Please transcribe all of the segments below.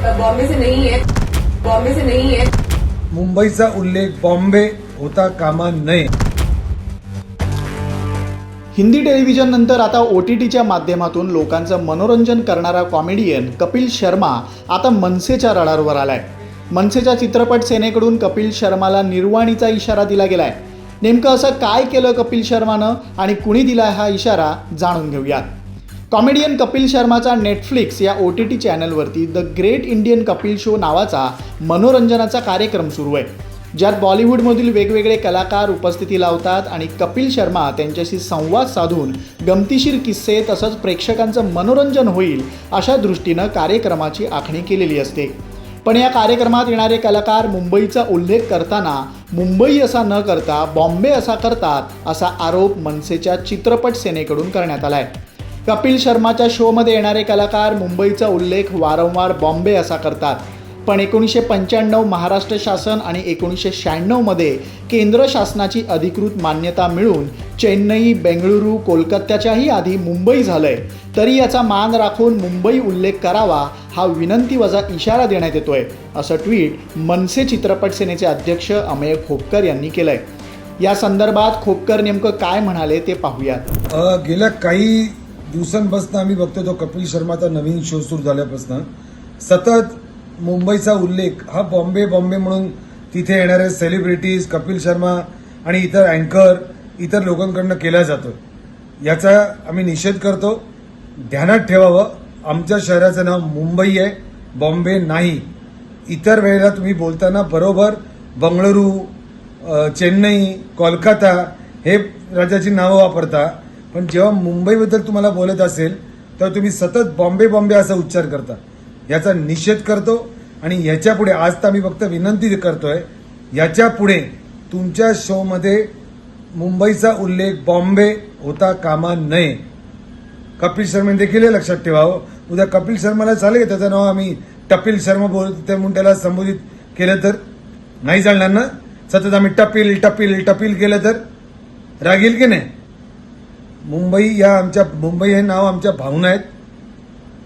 बॉम्बे से नहीं है। बॉम्बे से नहीं है। मुंबईचा उल्लेख बॉम्बे होता कामा नये. हिंदी टेलिव्हिजन नंतर आता ओ टी टीच्या माध्यमातून लोकांचं मनोरंजन करणारा कॉमेडियन कपिल शर्मा आता मनसेच्या रडारवर आलाय. मनसेच्या चित्रपट सेनेकडून कपिल शर्माला निर्वाणीचा इशारा दिला गेलाय. नेमकं असं काय केलं कपिल शर्मानं आणि कुणी दिला हा इशारा जाणून घेऊयात. कॉमेडियन कपिल शर्माचा नेटफ्लिक्स या ओ टी टी चॅनलवरती the great Indian Kapil show नावाचा मनोरंजनाचा कार्यक्रम सुरू आहे. ज्यात बॉलिवूडमधील वेगवेगळे कलाकार उपस्थिती लावतात आणि कपिल शर्मा त्यांच्याशी संवाद साधून गमतीशीर किस्से तसंच प्रेक्षकांचं मनोरंजन होईल अशा दृष्टीनं कार्यक्रमाची आखणी केलेली असते. पण या कार्यक्रमात येणारे कलाकार मुंबईचा उल्लेख करताना मुंबई असा न करता बॉम्बे असा करतात असा आरोप मनसेच्या चित्रपट सेनेकडून करण्यात आला आहे कपिल शर्माच्या शोमध्ये येणारे कलाकार मुंबईचा उल्लेख वारंवार बॉम्बे असा करतात. पण एकोणीसशे पंच्याण्णव महाराष्ट्र शासन आणि एकोणीसशे शहाण्णवमध्ये केंद्र शासनाची अधिकृत मान्यता मिळून चेन्नई बेंगळुरू कोलकात्याच्याही आधी मुंबई झालंय. तरी याचा मान राखून मुंबई उल्लेख करावा हा विनंती वजा इशारा देण्यात येतोय असं ट्विट मनसे चित्रपट सेनेचे अध्यक्ष अमेय खोपकर यांनी केलंय. या संदर्भात खोपकर नेमकं काय म्हणाले ते पाहूयात. गेल्या काही दिवसांपासून आम्ही बघतो तो कपिल शर्माचा नवीन शो सुरू झाल्यापासून सतत मुंबईचा उल्लेख हा बॉम्बे बॉम्बे म्हणून तिथे येणारे सेलिब्रिटीज कपिल शर्मा आणि इतर अँकर इतर लोकांकडनं केला जातो. याचा आम्ही निषेध करतो. ध्यानात ठेवावं. आमच्या शहराचं नाव मुंबई आहे बॉम्बे नाही. इतर वेळेला तुम्ही बोलताना बरोबर बंगळुरू चेन्नई कोलकाता हे राज्याची नावं वापरता. पण जेव्हा मुंबईबद्दल तुम्हाला बोलत असेल तर तुम्ही सतत बॉम्बे बॉम्बे असा उच्चार करता. याचा निषेध करतो आणि याच्यापुढे आज तर आम्ही फक्त विनंती करतोय याच्यापुढे तुमच्या शोमध्ये मुंबईचा उल्लेख बॉम्बे होता कामा नये. कपिल शर्मा देखील हे लक्षात ठेवावं. उद्या कपिल शर्माला चालेल त्याचं नाव आम्ही टपिल शर्मा बोल म्हणून त्याला संबोधित केलं तर. नाही चालणार ना? सतत आम्ही टपिल टपिल टपिल केलं तर. रागील की नाही? मुंबई या आमच्या मुंबई हे नाव आमच्या भावना आहेत.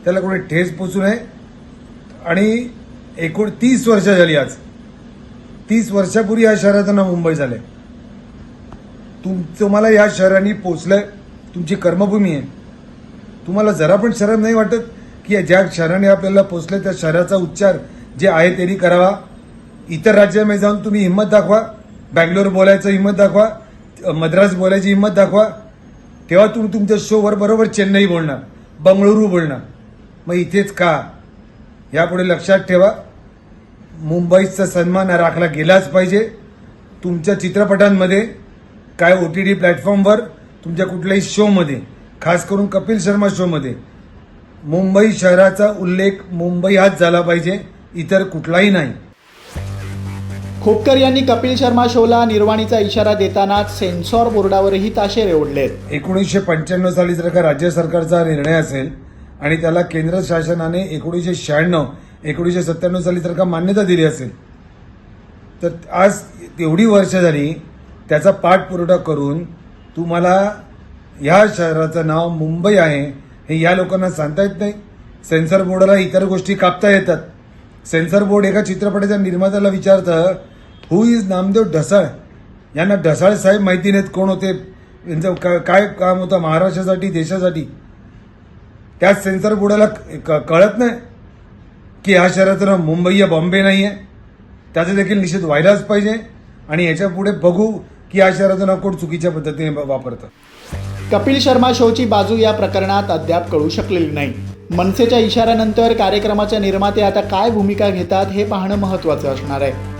त्याला कोणी ठेस पोचू नये. आणि एकूण तीस वर्ष झाली आज. तीस वर्षापूर्वी या शहराचं नाव मुंबई झालं तुम तुम्हाला या शहराने पोचलंय. तुमची कर्मभूमी आहे. तुम्हाला जरा पण शरम नाही वाटत की ज्या शहराने आपल्याला पोचलंय त्या शहराचा उच्चार जे आहे त्यांनी करावा. इतर राज्यामध्ये जाऊन तुम्ही हिंमत दाखवा. बँगलोर बोलायचं हिंमत दाखवा. मद्रास बोलायची हिंमत दाखवा. तेव्हा तुम्ही तुमच्या शोवर बरोबर चेन्नई बोलणार बंगळुरू बोलणार. मग इथेच का? यापुढे लक्षात ठेवा मुंबईचा सन्मान राखला गेलाच पाहिजे. तुमच्या चित्रपटांमध्ये काय ओ टी टी प्लॅटफॉर्मवर तुमच्या कुठल्याही शोमध्ये खास करून कपिल शर्मा शोमध्ये मुंबई शहराचा उल्लेख मुंबई हाच झाला पाहिजे इतर कुठलाही नाही. खोपकर यांनी कपिल शर्मा शोला निर्वाणीचा इशारा देतानाच सेन्सॉर बोर्डावरही ताशेरे ओढलेत एकोणीसशे पंच्याण्णव साली जर का राज्य सरकारचा निर्णय असेल आणि त्याला केंद्र शासनाने एकोणीसशे शहाण्णव एकोणीसशे सत्त्याण्णव साली जर का मान्यता दिली असेल तर आज एवढी वर्ष झाली त्याचा पाठपुरवठा करून तुम्हाला ह्या शहराचं नाव मुंबई आहे हे या लोकांना सांगता येत नाही. सेन्सर बोर्डाला इतर गोष्टी कापता येतात. सेन्सर बोर्ड एका चित्रपटाच्या निर्मात्याला विचारतं हु इज नामदेव ढसाळ यांना ढसाळ साहेब माहिती नाहीत कोण होते. यांचं का- काय काम होतं महाराष्ट्रासाठी देशासाठी? त्याच सेन्सर बोर्डाला क- कळत नाही की ह्या शहरातून मुंबई या बॉम्बे नाही आहे त्याचा देखील निषेध व्हायलाच पाहिजे आणि याच्यापुढे बघू की या शहरातून कोण चुकीच्या पद्धतीने वापरतं. कपिल शर्मा शोची बाजू या प्रकरणात अद्याप कळू शकलेली नाही. मनसेच्या इशाऱ्यानंतर कार्यक्रमाच्या निर्माते आता काय भूमिका घेतात हे पाहणं महत्त्वाचं असणार आहे.